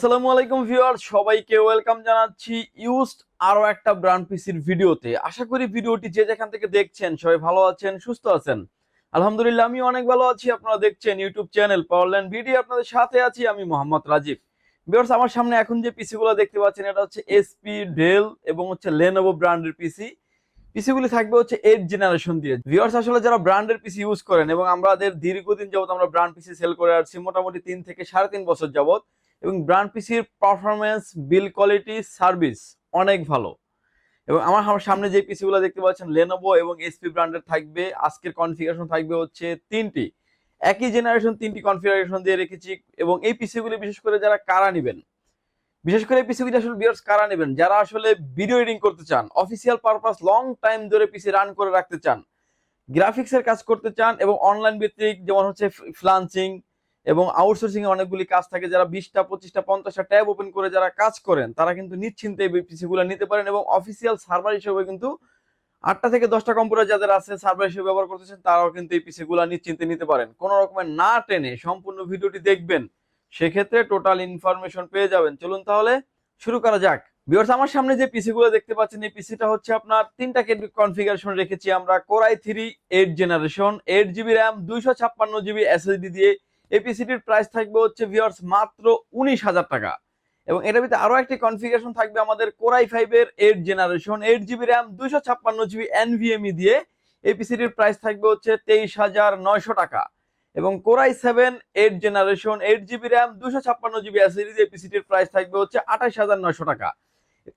আসসালামু আলাইকুম ভিউয়ার সবাইকে ওয়েলকাম জানাচ্ছি ইউজড আরও একটা ব্র্যান্ড পিসির ভিডিওতে। আশা করি ভিডিওটি যে যেখান থেকে দেখছেন সবাই ভালো আছেন, সুস্থ আছেন। আলহামদুলিল্লাহ আমি অনেক ভালো আছি। আপনারা দেখছেন ইউটিউব চ্যানেল পাওয়ারল্যান্ড ভিডিও আপনাদের সাথে আছি আমি মোহাম্মদ রাজীব। ভিউয়ার্স, আমার সামনে এখন যে পিসি গুলো দেখতে পাচ্ছেন, এটা হচ্ছে এসপি ডেল এবং হচ্ছে লেনোভো ব্র্যান্ডের পিসি। পিসিগুলি থাকবে হচ্ছে এইট জেনারেশন দিয়ে। ভিউয়ার্স, আসলে যারা ব্র্যান্ডের পিসি ইউজ করেন এবং আমাদের দীর্ঘদিন যাবত আমরা ব্র্যান্ড পিসি সেল করে আসছি, মোটামুটি তিন থেকে সাড়ে তিন বছর যাবত এবং ব্র্যান্ড পিসির পারফরমেন্স বিল কোয়ালিটি সার্ভিস অনেক ভালো। এবং আমার সামনে যে পিসিগুলো দেখতে পাচ্ছেন লেনোভো এবং এসপি ব্র্যান্ডের থাকবে। আজকের কনফিগারেশন থাকবে হচ্ছে তিনটি। একই জেনারেশন তিনটি কনফিগারেশন দিয়ে রেখেছি এবং এই পিসিগুলি বিশেষ করে যারা কারা নেবেন, বিশেষ করে পিসিগুলি আসলে বিয়ার্স কারা নেবেন, যারা আসলে ভিডিও এডিটিং করতে চান অফিসিয়াল পারপাস লং টাইম ধরে পিসি রান করে রাখতে চান গ্রাফিক্সের কাজ করতে চান এবং অনলাইন ভিত্তিক যেমন হচ্ছে ফ্লান্সিং এবং আউটসোর্সিং এ অনেকগুলি কাজ থাকে, যারা বিশটা, পঁচিশটা, পঞ্চাশটা ট্যাব ওপেন করে যারা কাজ করেন, তারা কিন্তু নিশ্চিন্তে এই পিসি গুলো নিতে পারেন এবং অফিসিয়াল সার্ভার হিসেবে কিন্তু আটটা থেকে দশটা কম্পিউটার যাদের আছে সার্ভার হিসেবে ব্যবহার করতেছেন, তারাও কিন্তু এই পিসি গুলা নিশ্চিন্তে নিতে পারেন। কোনো রকমের না টেনে সম্পূর্ণ ভিডিওটি দেখবেন, সেক্ষেত্রে টোটাল ইনফরমেশন পেয়ে যাবেন। চলুন তাহলে শুরু করা যাক। ভিউয়ার্স আমার সামনে যে পিসি গুলো দেখতে পাচ্ছেন, এই পিসিটা হচ্ছে আপনার তিনটা কনফিগারেশন রেখেছি আমরা core i three eight generation eight GB RAM দুইশো ছাপ্পান্ন জিবি এসএসডি দিয়ে এই পিসিটির প্রাইস থাকবে হচ্ছে ভিউয়ার্স মাত্র উনিশ হাজার টাকা। এবং এটার ভিতরে আরও একটি কনফিগারেশন থাকবে আমাদের কোরাই ফাইভ এর eight generation eight GB RAM দুইশো ছাপ্পান্ন জিবি এনভিএমই দিয়ে এই পিসিটির প্রাইস থাকবে হচ্ছে তেইশ হাজার নয়শো টাকা। এবং core i seven eight generation eight GB RAM দুশো ছাপ্পান্ন জিবি এসএসডি এপিসিটির প্রাইস থাকবে হচ্ছে আঠাশ হাজার নয়শো টাকা।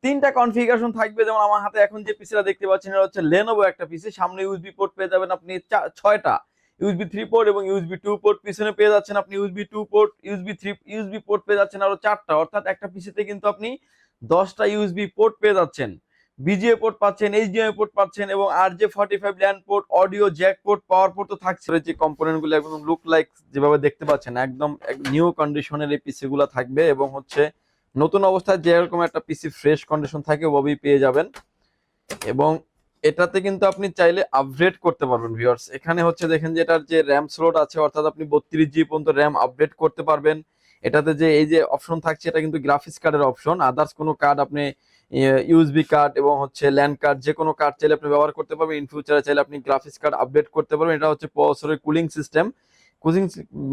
তিনটা কনফিগারেশন থাকবে, যেমন আমার হাতে এখন যে পিসিটা দেখতে পাচ্ছেন, এটা হচ্ছে লেনোভো একটা পিসি সামনে ইউএসবি পোর্ট পেয়ে যাবেন আপনি ছয়টা। ইউএসবি থ্রি পোর্ট এবং ইউএসবি টু পোর্ট পিছনে পেয়ে যাচ্ছেন আপনি USB two port USB three USB port পেয়ে যাচ্ছেন আরও চারটা। অর্থাৎ একটা পিসিতে কিন্তু আপনি দশটা ইউএসবি পোর্ট পেয়ে যাচ্ছেন। বিজিএ পোর্ট পাচ্ছেন এইচডিএমআই পোর্ট পাচ্ছেন এবং R J forty five LAN port audio jack port power port তো থাকছে। যে কম্পোনেন্টগুলো একদম লুক লাইক যেভাবে দেখতে পাচ্ছেন, একদম নিউ কন্ডিশনের এই পিসি গুলো থাকবে এবং হচ্ছে নতুন অবস্থায় যেরকম একটা পিসি ফ্রেশ কন্ডিশন থাকে, ওভাবেই পেয়ে যাবেন। এবং এটাতে কিন্তু আপনি চাইলে আপগ্রেড করতে পারবেন ভিউয়ার্স এখানে হচ্ছে দেখেন যে এটার যে র্যাম স্লট আছে, অর্থাৎ আপনি বত্রিশ জি পর্যন্ত র্যাম আপডেট করতে পারবেন। এটাতে যে এই যে অপশন থাকছে, এটা কিন্তু গ্রাফিক্স কার্ডের অপশন আদার্স কোনো কার্ড আপনি ইউএসবি কার্ড এবং হচ্ছে ল্যান্ড কার্ড যে কোনো কার্ড চাইলে আপনি ব্যবহার করতে পারবেন। ইন ফিউচারে চাইলে আপনি গ্রাফিক্স কার্ড আপডেট করতে পারবেন। এটা হচ্ছে প্রসেসরের কুলিং সিস্টেম কুলিং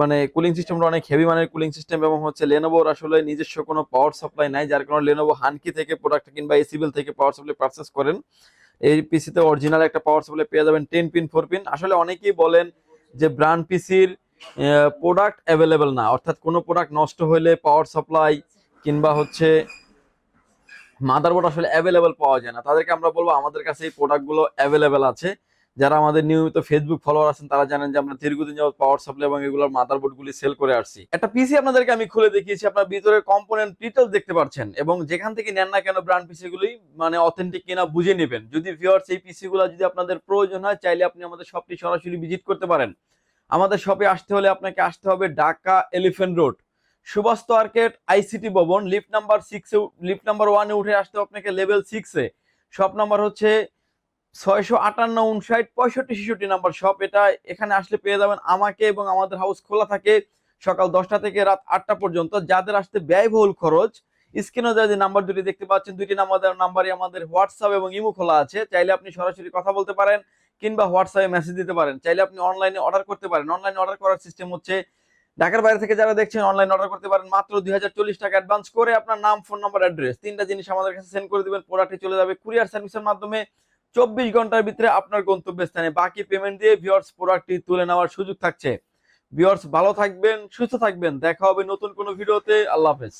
মানে কুলিং সিস্টেমটা অনেক হেভি মানের কুলিং সিস্টেম এবং হচ্ছে লেনোভোর আসলে নিজস্ব কোনো পাওয়ার সাপ্লাই নাই। যার কারণে লেনোভো হানকি থেকে প্রোডাক্ট কিংবা এসিবিল থেকে পাওয়ার সাপ্লাই পারচেস করেন। এই পিসিতে অরিজিনাল একটা পাওয়ার সাপ্লাই পেয়ে যাবেন টেন পিন ফোর পিন আসলে অনেকেই বলেন যে ব্রান্ড পিসির প্রোডাক্ট অ্যাভেলেবেল না। অর্থাৎ কোনো প্রোডাক্ট নষ্ট হলে পাওয়ার সাপ্লাই কিংবা হচ্ছে মাদারবোর্ড আসলে অ্যাভেলেবেল পাওয়া যায় না। তাদেরকে আমরা বলব, আমাদের কাছে এই প্রোডাক্টগুলো অ্যাভেলেবেল আছে। যারা আমাদের নিয়মিত ফেসবুক ফলোয়ার আছেন, তারা জানেন যে আমরা দীর্ঘদিন যাবত পাওয়ার সাপ্লাই এবং এগুলোর মাদারবোর্ড গুলি সেল করে আসছি। একটা পিসি আপনাদেরকে আমি খুলে দেখিয়েছি, আপনার ভিতরে কম্পোনেন্ট ডিটেলস দেখতে পাচ্ছেন এবং যেখান থেকে নেন না কেন ব্র্যান্ড পিসি গুলি মানে অথেন্টিক কিনা বুঝে নেবেন। যদি ভিউয়ার্স এই পিসি গুলো যদি আপনাদের প্রয়োজন হয়, চাইলে আপনি আমাদের শপটি সরাসরি ভিজিট করতে পারেন। আমাদের শপে আসতে হলে আপনাকে আসতে হবে Dhaka elephant road Subastu arcade ICT ভবন লিফট নাম্বার সিক্সে লিফট নাম্বার ওয়ানে উঠে আসতে হবে আপনাকে লেভেল সিক্সে শপ নাম্বার হচ্ছে ছয়শো আটান্ন উনষাট পঁয়ষট্টি, ছেষট্টি নাম্বার শপ এটা। এখানে আসলে পেয়ে যাবেন আমাকে এবং আমাদের হাউস খোলা থাকে সকাল দশটা থেকে রাত আটটা পর্যন্ত। যাদের আসতে ব্যয়বহুল খরচ স্ক্রিনে যে নাম্বার দুটি দেখতে পাচ্ছেন, দুইটি নাম্বার নাম্বারই আমাদের হোয়াটসঅ্যাপ এবং ইমো খোলা আছে। চাইলে আপনি সরাসরি কথা বলতে পারেন কিংবা হোয়াটসঅ্যাপে মেসেজ দিতে পারেন। চাইলে আপনি অনলাইনে অর্ডার করতে পারেন। অনলাইনে অর্ডার করার সিস্টেম হচ্ছে ঢাকার বাইরে থেকে যারা দেখছেন অনলাইন অর্ডার করতে পারেন মাত্র দুই হাজার চল্লিশ টাকা অ্যাডভান্স করে আপনার নাম ফোন নাম্বার অ্যাড্রেস তিনটা জিনিস আমাদের কাছে সেন্ড করে দিবেন। প্রোডাক্টটি চলে যাবে কুরিয়ার সার্ভিসের মাধ্যমে। চব্বিশ ঘণ্টার ভিতরে আপনার গন্তব্যস্থানে বাকি পেমেন্ট দিয়ে ভিওর্স প্রোডাক্টটি তুলে নেওয়ার সুযোগ থাকছে। ভিওর্স ভালো থাকবেন, সুস্থ থাকবেন। দেখা হবে নতুন কোনো ভিডিওতে আল্লাহ হাফেজ।